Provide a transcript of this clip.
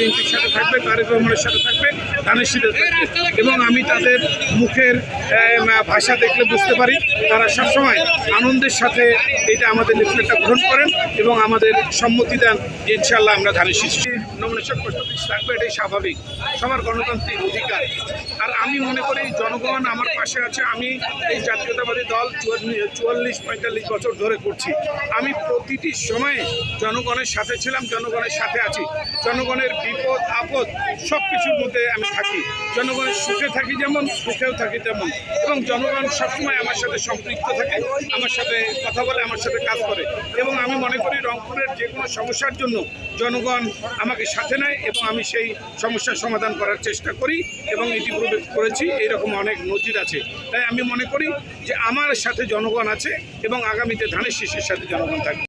বিএনপির সাথে থাকবে তারেক রহমানের সাথে থাকবে ধানের সাথে। থাকবে এবং আমি তাদের মুখের ভাষা দেখলে বুঝতে পারি। তারা সবসময় আনন্দের সাথে এটা আমাদের লিফলেটটা গ্রহণ করেন এবং আমাদের সম্মতি দেন যে ইনশাল্লাহ আমরা ধানের শীষে নমিনেশন প্রস্তুতি থাকবে, এটাই স্বাভাবিক। সবার গণতান্ত্রিক অধিকার। আর আমি মনে করি জনগণ আমার পাশে আছে, আমি এই জাতীয়তাবাদী দল চুয়াল্লিশ, পঁয়তাল্লিশ বছর ধরে করছি। আমি প্রতিটি সময়ে জনগণের সাথে ছিলাম, জনগণের সাথে আছি। জনগণের বিপদ, আপদ সব কিছুর মধ্যে আমি থাকি। জনগণের সুখে থাকি যেমন দুঃখেও থাকি তেমন। এবং জনগণ সবসময় আমার সাথে সম্পৃক্ত থাকে, আমার সাথে কথা বলে, আমার সাথে কাজ করে। এবং আমি মনে করি রংপুরের যে কোনো সমস্যার জন্য জনগণ আমাকে সাথে নেয় এবং আমি সেই সমস্যার সমাধান করার চেষ্টা করি এবং ইতিপূর্বে করেছি এরকম অনেক নজির আছে। তাই আমি মনে করি যে আমার সাথে জনগণ আছে এবং আগামীতে ধানের শীষের সাথে জনগণ থাকবে।